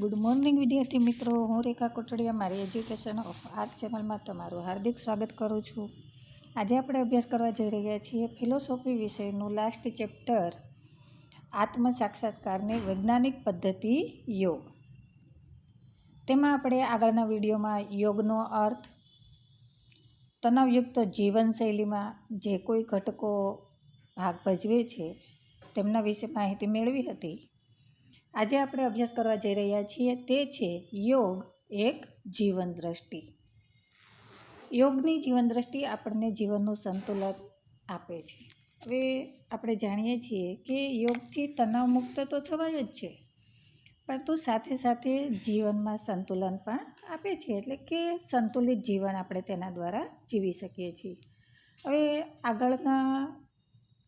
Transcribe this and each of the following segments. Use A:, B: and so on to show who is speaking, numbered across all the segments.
A: Good morning વિદ્યાર્થી મિત્રો. હું રેખા કોટડિયા. મારી એજ્યુકેશન ઓફ આર્ટ ચેનલમાં તમારું હાર્દિક સ્વાગત કરું છું. આજે આપણે અભ્યાસ કરવા જઈ રહ્યા છીએ ફિલોસોફી વિષયનું લાસ્ટ ચેપ્ટર આત્મ સાક્ષાત્કારની વૈજ્ઞાનિક પદ્ધતિ યોગ. તેમાં આપણે આગળના વિડીયોમાં યોગનો અર્થ, તણાવયુક્ત જીવનશૈલીમાં જે કોઈ ઘટકો ભાગ ભજવે છે, તેમના વિશે માહિતી મેળવી હતી. આજે આપણે અભ્યાસ કરવા જઈ રહ્યા છીએ તે છે યોગ એક જીવન દ્રષ્ટિ યોગની જીવન દ્રષ્ટિ આપણને જીવનનું સંતુલન આપે છે. હવે આપણે જાણીએ છીએ કે યોગથી તણાવ મુક્ત તો થવાય જ છે, પરંતુ સાથે સાથે જીવનમાં સંતુલન પણ આપે છે, એટલે કે સંતુલિત જીવન આપણે તેના દ્વારા જીવી શકીએ છીએ. હવે આગળના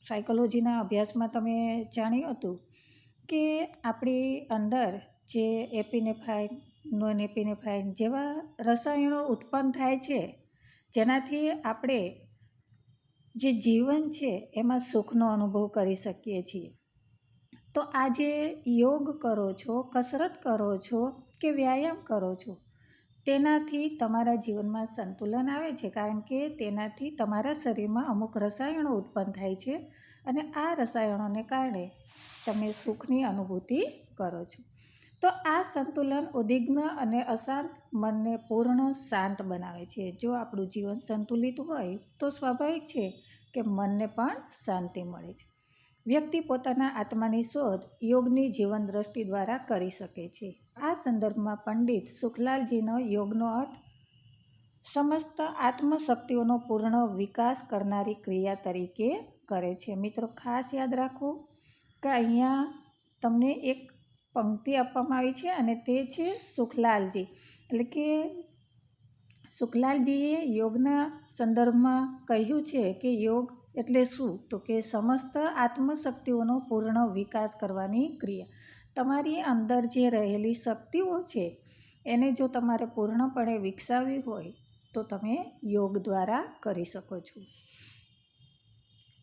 A: સાયકોલોજીના અભ્યાસમાં તમે જાણ્યું હતું કે આપણી અંદર જે એપીનેફાઈન નોન એપીનેફાઈન જેવા રસાયણો ઉત્પન્ન થાય છે, જેનાથી આપણે જે જીવન છે એમાં સુખનો અનુભવ કરી શકીએ છીએ. તો આ જે યોગ કરો છો, કસરત કરો છો કે વ્યાયામ કરો છો તેનાથી તમારા જીવનમાં સંતુલન આવે છે, કારણ કે તેનાથી તમારા શરીરમાં અમુક રસાયણો ઉત્પન્ન થાય છે અને આ રસાયણોને કારણે તમે સુખની અનુભૂતિ કરો છો. તો આ સંતુલન ઉદ્વિગ્ન અને અશાંત મનને પૂર્ણ શાંત બનાવે છે. જો આપણું જીવન સંતુલિત હોય તો સ્વાભાવિક છે કે મનને પણ શાંતિ મળે છે. વ્યક્તિ પોતાના આત્માની શોધ યોગની જીવન દ્રષ્ટિ દ્વારા કરી શકે છે. આ સંદર્ભમાં પંડિત સુખલાલજીનો યોગનો અર્થ, સમસ્ત આત્મશક્તિઓનો પૂર્ણ વિકાસ કરનારી ક્રિયા તરીકે કરે છે. મિત્રો, ખાસ યાદ રાખો કે અહીંયા તમને એક પંક્તિ આપવામાં આવી છે અને તે છે સુખલાલજી. એટલે કે સુખલાલજીએ યોગના સંદર્ભમાં કહ્યું છે કે યોગ એટલે શું? તો કે સમસ્ત આત્મશક્તિઓનો પૂર્ણ વિકાસ કરવાની ક્રિયા. તમારી અંદર જે રહેલી શક્તિઓ છે, એને જો તમારે પૂર્ણપણે વિકસાવવી હોય, તો તમે યોગ દ્વારા કરી શકો છો.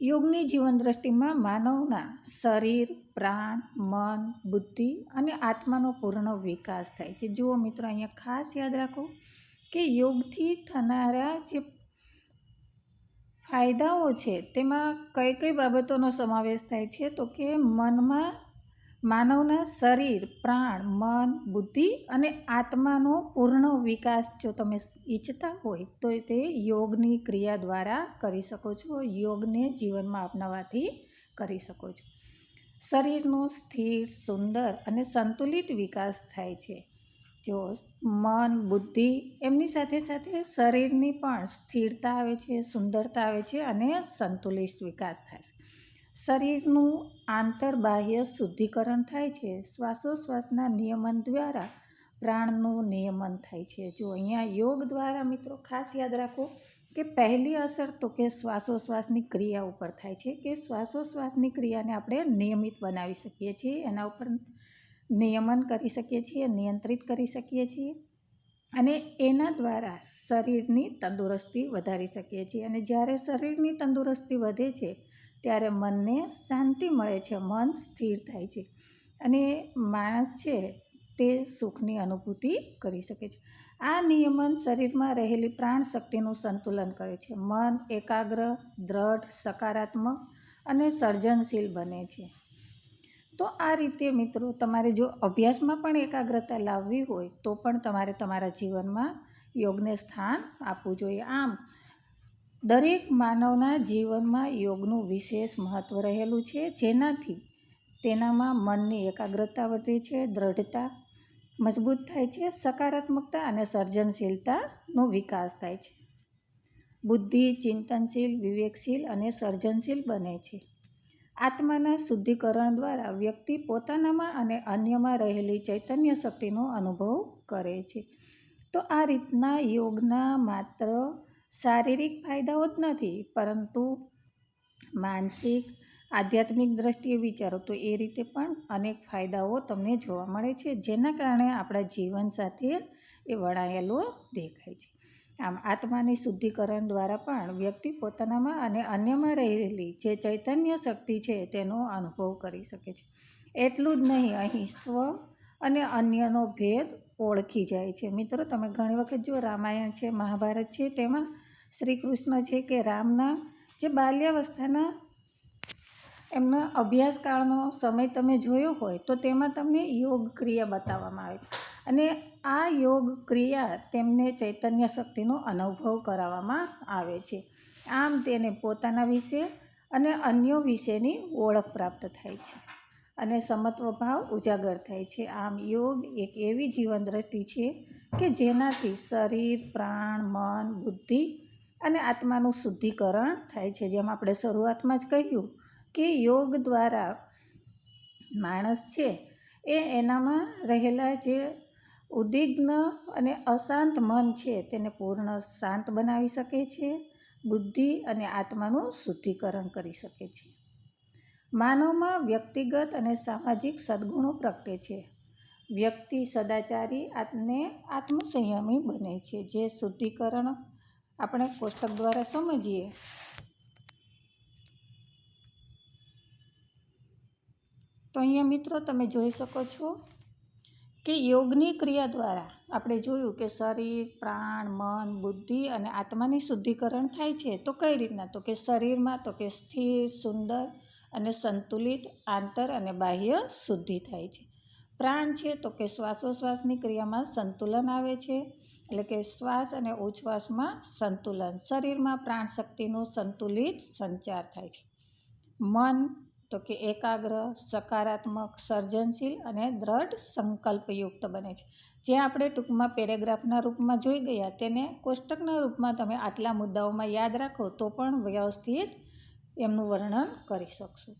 A: યોગની જીવન દ્રષ્ટિમાં માનવના શરીર, પ્રાણ, મન, બુદ્ધિ અને આત્માનો પૂર્ણ વિકાસ થાય છે. જુઓ મિત્રો, અહીંયા ખાસ યાદ રાખો કે યોગથી થનારા જે ફાયદાઓ છે, તેમાં કઈ કઈ બાબતોનો સમાવેશ થાય છે? તો કે મનમાં માનવના શરીર, પ્રાણ, મન, બુદ્ધિ અને આત્માનો પૂર્ણ વિકાસ જો તમે ઈચ્છતા હોય, તો તે યોગની ક્રિયા દ્વારા કરી શકો છો. યોગને જીવનમાં અપનાવવાથી કરી શકો છો. શરીરનો સ્થિર, સુંદર અને સંતુલિત વિકાસ થાય છે. જો મન, બુદ્ધિ એમની સાથે સાથે શરીરની પણ સ્થિરતા આવે છે, સુંદરતા આવે છે અને સંતુલિત વિકાસ થાય છે. શરીરનું આંતર બાહ્ય શુદ્ધિકરણ થાય છે. શ્વાસોશ્વાસના નિયમન દ્વારા પ્રાણનું નિયમન થાય છે. જો અહીંયા યોગ દ્વારા મિત્રો ખાસ યાદ રાખો કે પહેલી અસર તો કે શ્વાસોશ્વાસની ક્રિયા ઉપર થાય છે કે શ્વાસોશ્વાસની ક્રિયાને આપણે નિયમિત બનાવી શકીએ છીએ. એના ઉપર નિયમન કરી શકીએ છીએ, નિયંત્રિત કરી શકીએ છીએ અને એના દ્વારા શરીરની તંદુરસ્તી વધારી શકીએ છીએ. અને જ્યારે શરીરની તંદુરસ્તી વધે છે, ત્યારે મનને શાંતિ મળે છે, મન સ્થિર થાય છે અને માણસ છે તે સુખની અનુભૂતિ કરી શકે છે. આ નિયમન શરીરમાં રહેલી પ્રાણ શક્તિનું સંતુલન કરે છે. મન એકાગ્ર, દ્રઢ, સકારાત્મક અને સર્જનશીલ બને છે. તો આ રીતે મિત્રો તમારે જો અભ્યાસમાં પણ એકાગ્રતા લાવવી હોય, તો પણ તમારે તમારા જીવનમાં યોગને સ્થાન આપવું જોઈએ. આમ, દરેક માનવના જીવનમાં યોગનું વિશેષ મહત્ત્વ રહેલું છે, જેનાથી તેનામાં મનની એકાગ્રતા વધે છે, દ્રઢતા મજબૂત થાય છે, સકારાત્મકતા અને સર્જનશીલતાનો વિકાસ થાય છે. બુદ્ધિ ચિંતનશીલ, વિવેકશીલ અને સર્જનશીલ બને છે. આત્માના શુદ્ધિકરણ દ્વારા વ્યક્તિ પોતાનામાં અને અન્યમાં રહેલી ચૈતન્ય શક્તિનો અનુભવ કરે છે. તો આ રીતના યોગના માત્ર શારીરિક ફાયદાઓ જ નથી, પરંતુ માનસિક, આધ્યાત્મિક દ્રષ્ટિએ વિચારો તો એ રીતે પણ અનેક ફાયદાઓ તમને જોવા મળે છે, જેના કારણે આપણા જીવન સાથે એ વણાયેલો દેખાય છે. આમ આત્માની શુદ્ધિકરણ દ્વારા પણ વ્યક્તિ પોતાનામાં અને અન્યમાં રહેલી જે ચૈતન્ય શક્તિ છે તેનો અનુભવ કરી શકે છે. એટલું જ નહીં, અહીં સ્વ અને અન્યનો ભેદ ઓળખી જાય છે. મિત્રો, તમે ઘણી વખત જો રામાયણ છે, મહાભારત છે, તેમાં શ્રી કૃષ્ણ છે કે રામના જે બાલ્યાવસ્થાના એમના અભ્યાસકાળનો સમય તમે જોયો હોય તો તેમાં તમને યોગ ક્રિયા બતાવવામાં આવે છે. અને આ યોગ ક્રિયા તેમને ચૈતન્ય શક્તિનો અનુભવ કરાવવામાં આવે છે. આમ તેને પોતાના વિશે અને અન્યો વિશેની ઓળખ પ્રાપ્ત થાય છે અને સમત્વ ભાવ ઉજાગર થાય છે. આમ યોગ એક એવી જીવન દ્રષ્ટિ છે કે જેનાથી શરીર, પ્રાણ, મન, બુદ્ધિ અને આત્માનું શુદ્ધિકરણ થાય છે. જેમ આપણે શરૂઆતમાં જ કહ્યું કે યોગ દ્વારા માણસ છે એ એનામાં રહેલા જે ઉદ્વિગ્ન અને અશાંત મન છે તેને પૂર્ણ શાંત બનાવી શકે છે, બુદ્ધિ અને આત્માનું શુદ્ધિકરણ કરી શકે છે. માનવમાં વ્યક્તિગત અને સામાજિક સદ્ગુણો પ્રગટે છે. વ્યક્તિ સદાચારી આત્મને આત્મસંયમી બને છે, જે શુદ્ધિકરણ આપણે કોષ્ટક દ્વારા સમજીએ. તો અહીંયા મિત્રો તમે જોઈ શકો છો કે યોગની ક્રિયા દ્વારા આપણે જોયું કે શરીર, પ્રાણ, મન, બુદ્ધિ અને આત્માની શુદ્ધિકરણ થાય છે, તો કઈ રીતના? તો કે શરીરમાં તો કે સ્થિર, સુંદર અને સંતુલિત આંતર અને બાહ્ય શુદ્ધિ થાય છે. પ્રાણ છે તો કે શ્વાસોશ્વાસની ક્રિયામાં સંતુલન આવે છે, એટલે કે શ્વાસ અને ઉચ્છ્વાસમાં સંતુલન. શરીરમાં પ્રાણ શક્તિનું સંતુલિત સંચાર થાય છે. મન તો કે એકાગ્ર, સકારાત્મક, સર્જનશીલ અને દ્રઢ સંકલ્પયુક્ત બને છે. જે આપણે ટૂંકમાં પેરેગ્રાફના રૂપમાં જોઈ ગયા, તેને કોષ્ટકના રૂપમાં તમે આટલા મુદ્દાઓમાં યાદ રાખો તો પણ વ્યવસ્થિત એમનું વર્ણન કરી શકશો.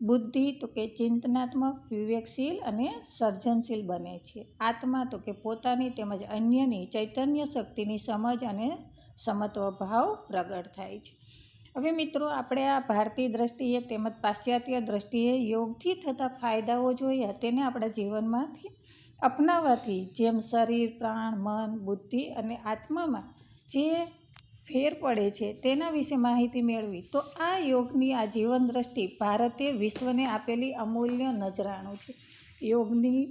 A: બુદ્ધિ તો કે ચિંતનાત્મક, વિવેકશીલ અને સર્જનશીલ બને છે. આત્મા તો કે પોતાની તેમજ અન્યની ચૈતન્ય શક્તિની સમજ અને સમત્વ ભાવ પ્રગટ થાય છે. હવે મિત્રો, આપણે આ ભારતીય દ્રષ્ટિએ તેમજ પાશ્ચાત્ય દ્રષ્ટિએ યોગથી થતા ફાયદાઓ જોયા તેને આપણા જીવનમાંથી અપનાવવાથી, જેમ શરીર, પ્રાણ, મન, બુદ્ધિ અને આત્મામાં જે ફેર પડે છે તેના વિશે માહિતી મેળવી. તો આ યોગની આ જીવન દ્રષ્ટિ ભારતે વિશ્વને આપેલી અમૂલ્ય નજરાણું છે. યોગની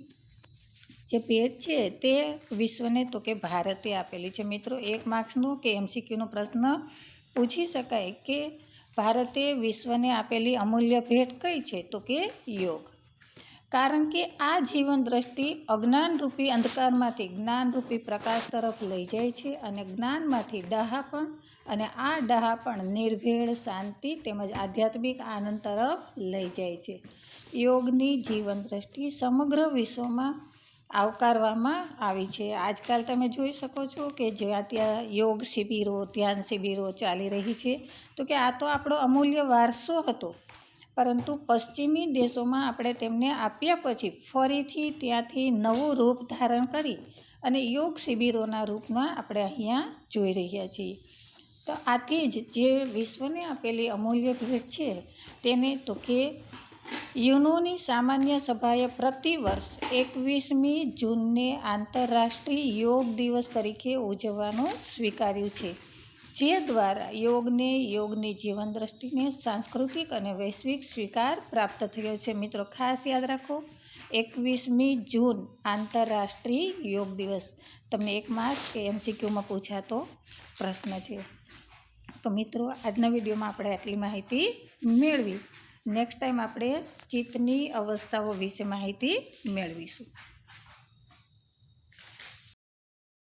A: જે ભેટ છે તે વિશ્વને તો કે ભારતે આપેલી છે. મિત્રો, એક માર્ક્સનો કે એમસીક્યુનો પ્રશ્ન પૂછી શકાય કે ભારતે વિશ્વને આપેલી અમૂલ્ય ભેટ કઈ છે? તો કે યોગ. કારણ કે આ જીવન દ્રષ્ટિ અજ્ઞાનરૂપી અંધકારમાંથી જ્ઞાનરૂપી પ્રકાશ તરફ લઈ જાય છે અને જ્ઞાનમાંથી ડહાપણ અને આ ડહાપણ નિર્ભેળ શાંતિ તેમજ આધ્યાત્મિક આનંદ તરફ લઈ જાય છે. યોગની જીવન દ્રષ્ટિ સમગ્ર વિશ્વમાં આવકારવામાં આવી છે. આજકાલ તમે જોઈ શકો છો કે જ્યાં ત્યાં યોગ શિબિરો, ધ્યાન શિબિરો ચાલી રહી છે. તો કે આ તો આપણો અમૂલ્ય વારસો હતો. પરંતુ પશ્ચિમી દેશોમાં આપણે તેમને આપ્યા પછી ફરીથી ત્યાંથી નવું રૂપ ધારણ કરી અને યોગ શિબિરોના રૂપમાં આપણે અહીંયા જોઈ રહ્યા છીએ. તો આથી જ જે વિશ્વને આપેલી અમૂલ્ય ભેટ છે, તેને તો કે યુનોની સામાન્ય સભાએ પ્રતિવર્ષ એકવીસમી જૂનને આંતરરાષ્ટ્રીય યોગ દિવસ તરીકે ઉજવવાનું સ્વીકાર્યું છે, જે દ્વારા યોગને યોગની જીવન દ્રષ્ટિને સાંસ્કૃતિક અને વૈશ્વિક સ્વીકાર પ્રાપ્ત થયો છે. મિત્રો, ખાસ યાદ રાખો, એકવીસમી જૂન આંતરરાષ્ટ્રીય યોગ દિવસ. તમને એક માર્ક કે એમસીક્યુમાં પૂછાતો પ્રશ્ન છે. તો મિત્રો, આજના વિડીયોમાં આપણે આટલી માહિતી મેળવી. નેક્સ્ટ ટાઈમ આપણે ચિત્તની અવસ્થાઓ વિશે માહિતી મેળવીશું.